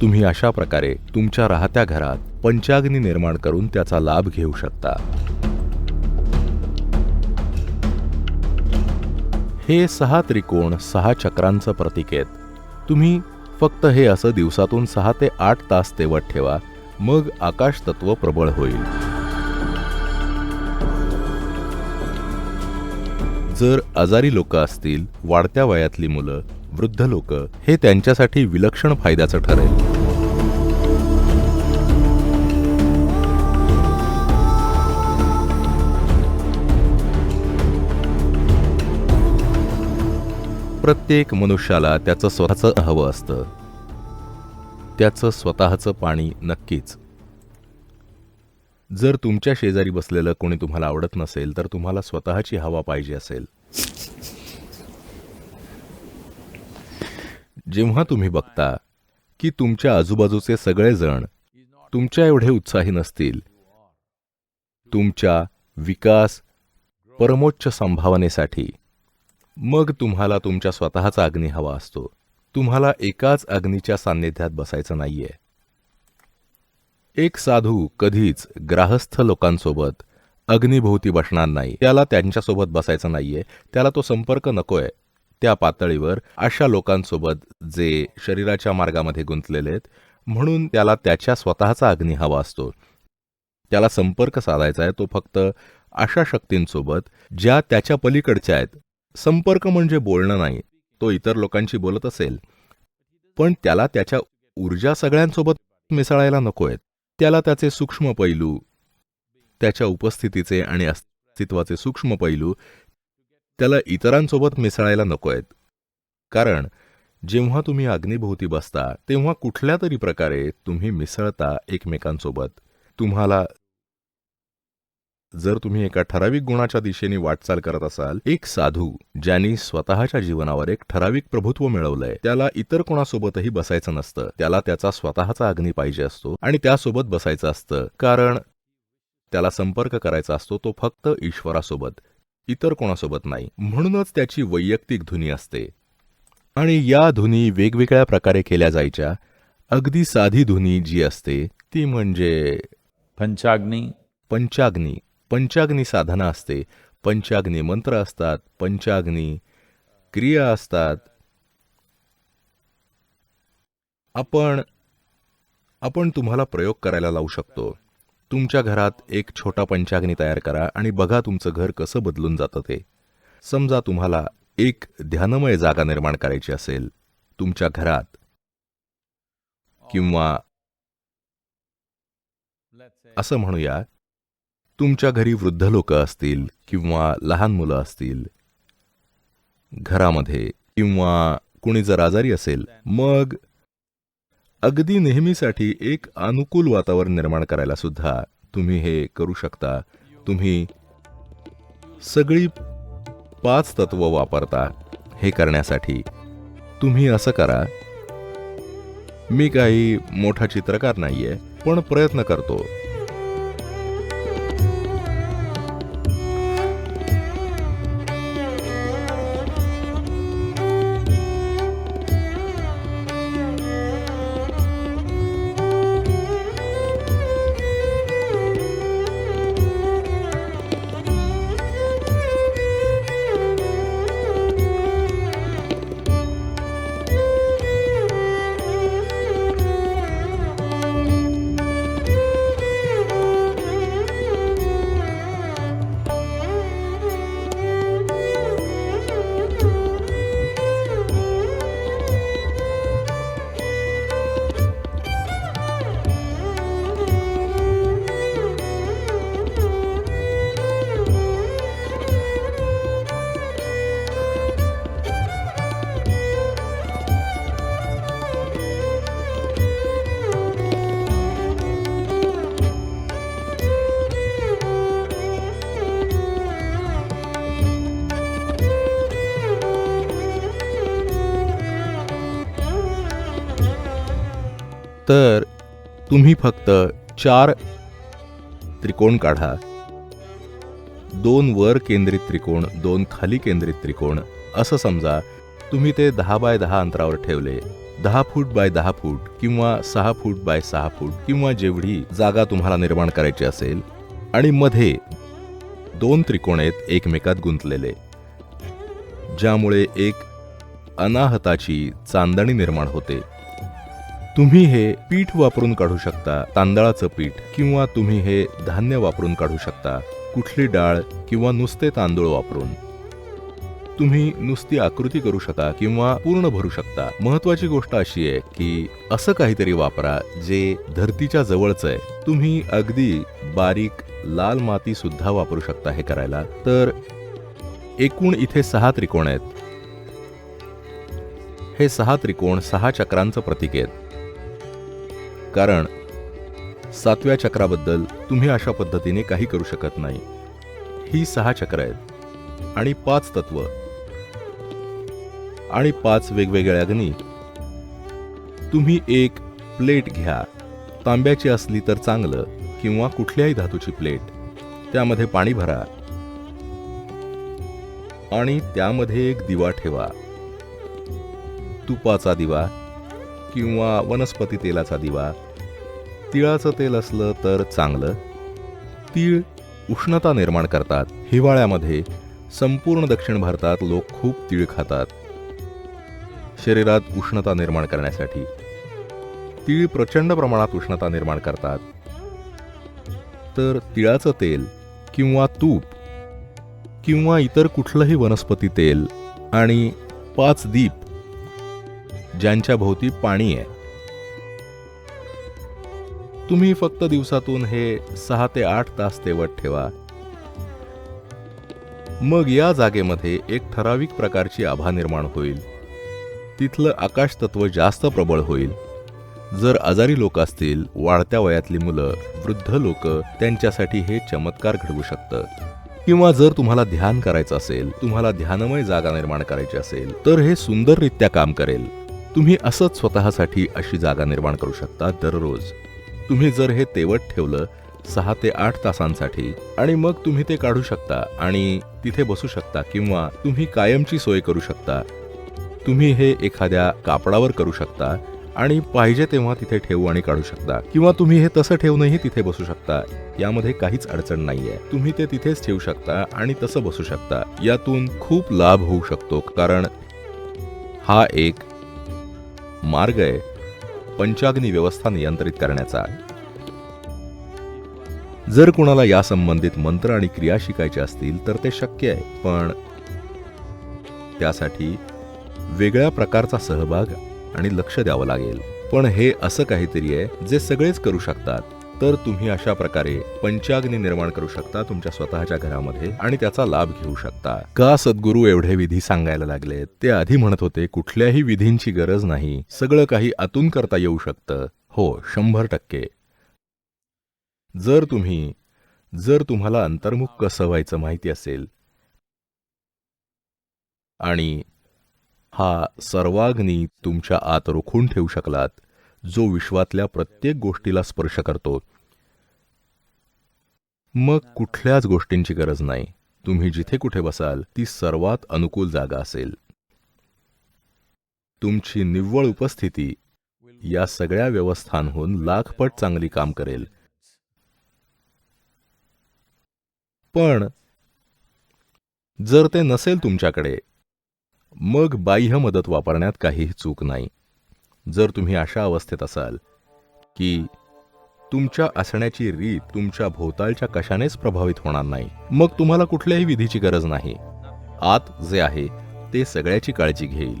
तुम्ही अशा प्रकारे तुमच्या राहत्या घरात पंचाग्नी निर्माण करून त्याचा लाभ घेऊ शकता. हे सहा त्रिकोण सहा चक्रांचं प्रतीक आहेत. तुम्ही फक्त हे असं दिवसातून सहा ते आठ तास तेवत ठेवा मग आकाश तत्व प्रबळ होईल. जर आजारी लोक असतील वाढत्या वयातली मुलं वृद्ध लोक हे त्यांच्यासाठी विलक्षण फायद्याचं ठरेल. प्रत्येक मनुष्याला त्याचं स्वतःचं हवं असतं. त्याचं स्वतःचं पाणी नक्कीच. जर तुमच्या शेजारी बसलेलं कोणी तुम्हाला आवडत नसेल तर तुम्हाला स्वतःची हवा पाहिजे असेल. जेव्हा तुम्ही बघता की तुमच्या आजूबाजूचे सगळेजण तुमच्या एवढे उत्साही नसतील तुमच्या विकास परमोच्च संभावनेसाठी मग तुम्हाला तुमच्या स्वतःचा अग्नी हवा असतो. तुम्हाला एकाच अग्नीच्या सान्निध्यात बसायचं नाहीये. एक साधू कधीच ग्राहस्थ लोकांसोबत अग्निभोवती बसणार नाही. त्याला त्यांच्यासोबत बसायचं नाहीये. त्याला तो संपर्क नकोय. त्या पातळीवर अशा लोकांसोबत जे शरीराच्या मार्गामध्ये गुंतलेले आहेत म्हणून त्याला त्याच्या स्वतःचा अग्नी हवा असतो. त्याला संपर्क साधायचा आहे. तो फक्त अशा शक्तींसोबत ज्या त्याच्या पलीकडच्या आहेत संपर्क म्हणजे बोलणं नाही तो इतर लोकांशी बोलत असेल. पण त्याला त्याच्या ऊर्जा सगळ्यांसोबत मिसळायला नकोयत. त्याला त्याचे सूक्ष्म पैलू त्याच्या उपस्थितीचे आणि अस्तित्वाचे सूक्ष्म पैलू त्याला इतरांसोबत मिसळायला नको आहेत कारण जेव्हा तुम्ही अग्निभोवती बसता तेव्हा कुठल्या तरी प्रकारे तुम्ही मिसळता एकमेकांसोबत. तुम्हाला जर तुम्ही एका ठराविक गुणाच्या दिशेने वाटचाल करत असाल एक साधू ज्यांनी स्वतःच्या जीवनावर एक ठराविक प्रभुत्व मिळवलंय त्याला इतर कोणासोबतही बसायचं नसतं. त्याला त्याचा स्वतःचा अग्नी पाहिजे असतो आणि त्यासोबत बसायचं असतं. कारण त्याला संपर्क करायचा असतो तो फक्त ईश्वरासोबत इतर कोणासोबत नाही. म्हणूनच त्याची वैयक्तिक धुनी असते. आणि या धुनी वेगवेगळ्या प्रकारे केल्या जायच्या. अगदी साधी धुनी जी असते ती म्हणजे पंचाग्नी. पंचाग्नी. पंचाग्नी साधना असते. पंचाग्नी मंत्र असतात. पंचाग्नी क्रिया असतात. आपण आपण तुम्हाला प्रयोग करायला लावू शकतो. तुमच्या घरात एक छोटा पंचाग्नी तयार करा आणि बघा तुमचं घर कसं बदलून जातं ते. समजा तुम्हाला एक ध्यानमय जागा निर्माण करायची असेल. तुमच्या घरात. किंवा असं म्हणूया तुमच्या घरी वृद्ध लोक असतील किंवा लहान मुलं असतील घरामध्ये किंवा कुणी जर आजारी असेल मग अगदी नेहमीसाठी एक अनुकूल वातावरण निर्माण करायला सुद्धा तुम्ही हे करू शकता. तुम्ही सगळी पाच तत्व वापरता हे करण्यासाठी. तुम्ही असं करा. मी काही मोठा चित्रकार नाहीये पण प्रयत्न करतो. तर तुम्ही फक्त चार त्रिकोण काढा. दोन वर केंद्रित त्रिकोण दोन खाली केंद्रित त्रिकोण असं समजा तुम्ही ते दहा बाय दहा अंतरावर ठेवले. दहा फूट बाय दहा फूट किंवा सहा फूट बाय सहा फूट किंवा जेवढी जागा तुम्हाला निर्माण करायची असेल आणि मध्ये दोन त्रिकोण आहेत एकमेकात गुंतलेले ज्यामुळे एक अनाहताची चांदणी निर्माण होते. तुम्ही हे पीठ वापरून काढू शकता. तांदळाचं पीठ किंवा तुम्ही हे धान्य वापरून काढू शकता. कुठली डाळ किंवा नुसते तांदूळ वापरून. तुम्ही नुसती आकृती करू शकता किंवा पूर्ण भरू शकता. महत्वाची गोष्ट अशी आहे की असं काहीतरी वापरा जे धरतीच्या जवळचं आहे. तुम्ही अगदी बारीक लाल माती सुद्धा वापरू शकता हे करायला. तर एकूण इथे सहा त्रिकोण आहेत. हे सहा त्रिकोण सहा चक्रांचं प्रतीक आहेत. कारण सातव्या चक्राबद्दल तुम्ही अशा पद्धतीने काही करू शकत नाही. ही सहा चक्र आहेत आणि पाच तत्व. आणि पाच वेगवेगळ्या अग्नी. तुम्ही एक प्लेट घ्या. तांब्याची असली तर चांगलं किंवा कुठल्याही धातूची प्लेट. त्यामध्ये पाणी भरा. आणि त्यामध्ये एक दिवा ठेवा. तुपाचा दिवा किंवा वनस्पती तेलाचा दिवा तिळाचं तेल असलं तर चांगलं. तीळ उष्णता निर्माण करतात. हिवाळ्यामध्ये संपूर्ण दक्षिण भारतात लोक खूप तीळ खातात. शरीरात उष्णता निर्माण करण्यासाठी. तीळ प्रचंड प्रमाणात उष्णता निर्माण करतात. तर तिळाचं तेल किंवा तूप किंवा इतर कुठलंही वनस्पती तेल आणि पाच दीप ज्यांच्या भोवती पाणी आहे. तुम्ही फक्त दिवसातून हे सहा ते आठ तास तेवत ठेवा. मग या जागेमध्ये एक ठराविक प्रकारची आभा निर्माण होईल. तिथलं आकाश तत्व जास्त प्रबळ होईल. जर आजारी लोक असतील वाढत्या वयातली मुलं वृद्ध लोक त्यांच्यासाठी हे चमत्कार घडवू शकतं किंवा जर तुम्हाला ध्यान करायचं असेल तुम्हाला ध्यानमय जागा निर्माण करायची असेल तर हे सुंदररित्या काम करेल. तुम्ही असंच स्वतःसाठी अशी जागा निर्माण करू शकता दररोज. तुम्ही जर हे तेवत ठेवलं सहा ते आठ तासांसाठी आणि मग तुम्ही ते काढू शकता आणि तिथे बसू शकता किंवा तुम्ही कायमची सोय करू शकता. तुम्ही हे एखाद्या कापडावर करू शकता आणि पाहिजे तेव्हा तिथे ठेवू आणि काढू शकता. किंवा तुम्ही हे तसं ठेवूनही तिथे बसू शकता. यामध्ये काहीच अडचण नाहीये. तुम्ही ते तिथेच ठेवू शकता आणि तसं बसू शकता. यातून खूप लाभ होऊ शकतो कारण हा एक मार्ग आहे. पंचाग्नी व्यवस्था नियंत्रित करण्याचा जर कुणाला या संबंधित मंत्र आणि क्रिया शिकायच्या असतील तर ते शक्य आहे पण त्यासाठी वेगळ्या प्रकारचा सहभाग आणि लक्ष द्यावं लागेल. पण हे असं काहीतरी आहे जे सगळेच करू शकतात. तर तुम्ही अशा प्रकारे पंचाग्नी निर्माण करू शकता तुमच्या स्वतःच्या घरामध्ये आणि त्याचा लाभ घेऊ शकता. का सद्गुरू एवढे विधी सांगायला लागले? ते आधी म्हणत होते कुठल्याही विधींची गरज नाही. सगळं काही आतून करता येऊ शकतं. हो शंभर टक्के. जर तुम्ही जर तुम्हाला अंतर्मुख कसं व्हायचं माहिती असेल आणि हा सर्वाग्नी तुमच्या आत रोखून ठेवू शकलात जो विश्वातल्या प्रत्येक गोष्टीला स्पर्श करतो मग कुठल्याच गोष्टींची गरज नाही. तुम्ही जिथे कुठे बसाल ती सर्वात अनुकूल जागा असेल. तुमची निव्वळ उपस्थिती या सगळ्या व्यवस्थांहून लाखपट चांगली काम करेल. पण जर ते नसेल तुमच्याकडे मग बाह्य मदत वापरण्यात काहीही चूक नाही. जर तुम्ही अशा अवस्थेत असाल की तुमच्या असण्याची रीत तुमच्या भोवतालच्या कशानेच प्रभावित होणार नाही. मग तुम्हाला कुठल्याही विधीची गरज नाही. आत जे आहे ते सगळ्याची काळजी घेईल.